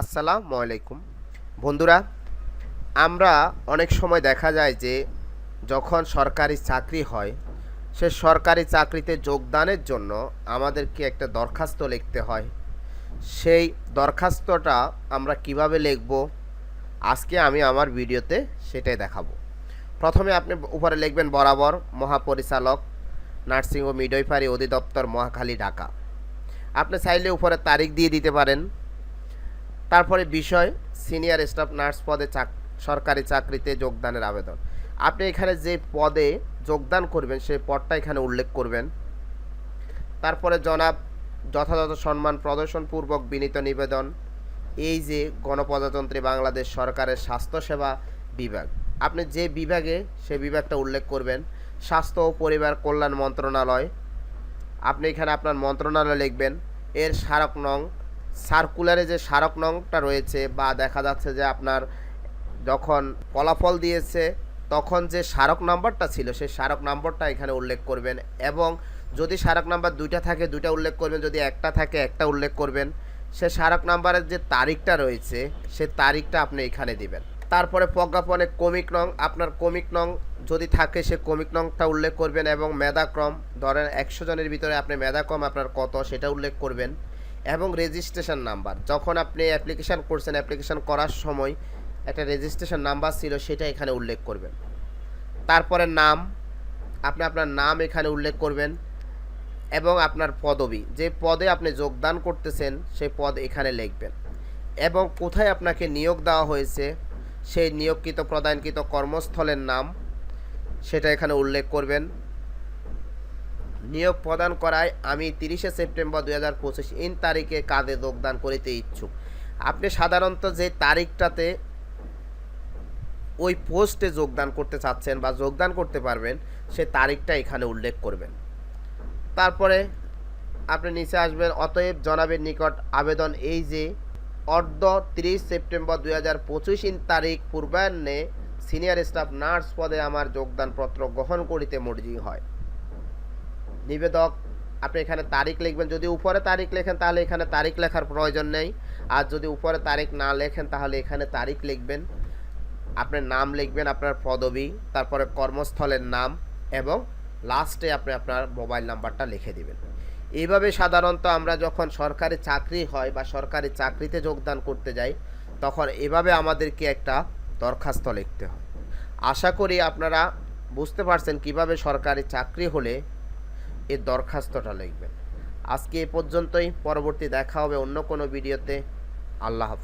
আসসালামু আলাইকুম। বন্ধুরা, আমরা অনেক সময় দেখা যায় যে যখন সরকারি চাকরি হয়, সে সরকারি চাকরিতে যোগদানের জন্য আমাদেরকে একটা দরখাস্ত লিখতে হয়। সেই দরখাস্তটা আমরা কীভাবে লিখব? আজকে আমি আমার ভিডিওতে সেটাই দেখাবো। প্রথমে আপনি উপরে লিখবেন বরাবর মহাপরিচালক নার্সিং ও মিডওয়াইফারি অধিদপ্তর, মহাখালী, ঢাকা। আপনি চাইলে উপরে তারিখ দিয়ে দিতে পারেন। তারপরে বিষয় সিনিয়র স্টাফ নার্স পদে সরকারি চাকরিতে যোগদানের আবেদন। আপনি এখানে যে পদে যোগদান করবেন, সেই পদটা এখানে উল্লেখ করবেন। তারপরে জনাব, যথাযথ সম্মান প্রদর্শনপূর্বক বিনীত নিবেদন। এই যে গণপ্রজাতন্ত্রী বাংলাদেশ সরকারের স্বাস্থ্যসেবা বিভাগ। আপনি যে বিভাগে, সে বিভাগটা উল্লেখ করবেন। স্বাস্থ্য ও পরিবার কল্যাণ মন্ত্রণালয়। আপনি এখানে আপনার মন্ত্রণালয় লিখবেন, এর স্মারক নং সার্কুলারে যে স্মারক নংটা রয়েছে বা দেখা যাচ্ছে যে আপনার যখন ফলাফল দিয়েছে, তখন যে স্মারক নাম্বারটা ছিল, সেই স্মারক নাম্বারটা এখানে উল্লেখ করবেন এবং যদি স্মারক নাম্বার দুইটা থাকে, দুইটা উল্লেখ করবেন, যদি একটা থাকে, একটা উল্লেখ করবেন, সে স্মারক নাম্বারের যে তারিখটা রয়েছে, সে তারিখটা আপনি এখানে দিবেন। তারপরে প্রজ্ঞাপনে কমিক নং, আপনার কমিক নং যদি থাকে, সে কমিক নংটা উল্লেখ করবেন এবং মেধাক্রম, ধরেন একশো জনের ভিতরে আপনি মেধাক্রম আপনার কত, সেটা উল্লেখ করবেন। এবং রেজিস্ট্রেশন নাম্বার যখন আপনি অ্যাপ্লিকেশান করছেন অ্যাপ্লিকেশান করার সময় একটা রেজিস্ট্রেশন নাম্বার ছিল, সেটা এখানে উল্লেখ করবেন। তারপরে নাম, আপনি আপনার নাম এখানে উল্লেখ করবেন এবং আপনার পদবি। যে পদে আপনি যোগদান করতেছেন, সেই পদ এখানে লিখবেন। এবং কোথায় আপনাকে নিয়োগ দেওয়া হয়েছে, সেই নিয়োগকৃত, প্রদানকৃত কর্মস্থলের নাম, সেটা এখানে উল্লেখ করবেন। নিয়োগ প্রদান করায় আমি তিরিশে সেপ্টেম্বর দুই হাজার পঁচিশ ইন তারিখে কাজে যোগদান করিতে ইচ্ছুক। আপনি সাধারণত যে তারিখটাতে ওই পোস্টে যোগদান করতে চাচ্ছেন বা যোগদান করতে পারবেন, সে তারিখটা এখানে উল্লেখ করবেন। তারপরে আপনি নিচে আসবেন, অতএব জনাবের নিকট আবেদন এই যে, অর্ধ তিরিশ সেপ্টেম্বর দুই হাজার পঁচিশ ইন তারিখ পূর্বাহ্নে সিনিয়র স্টাফ নার্স পদে আমার যোগদানপত্র গ্রহণ করিতে মর্জি হয়। নিবেদক, আপনি এখানে তারিখ লিখবেন। যদি উপরে তারিখ লেখেন, তাহলে এখানে তারিখ লেখার প্রয়োজন নেই। আর যদি উপরে তারিখ না লেখেন, তাহলে এখানে তারিখ লিখবেন। আপনার নাম লিখবেন, আপনার পদবি, তারপরে কর্মস্থলের নাম এবং লাস্টে আপনি আপনার মোবাইল নাম্বারটা লিখে দিবেন। এইভাবে সাধারণত আমরা যখন সরকারি চাকরি হয় বা সরকারি চাকরিতে যোগদান করতে যাই, তখন এভাবে আমাদেরকে একটা দরখাস্ত লিখতে হয়। আশা করি আপনারা বুঝতে পারছেন কীভাবে সরকারি চাকরি হলে এই দরখাস্তটা লিখবেন। আজকে এ পর্যন্তই পরবর্তী দেখা হবে অন্য কোনো ভিডিওতে। আল্লাহ হাফেজ।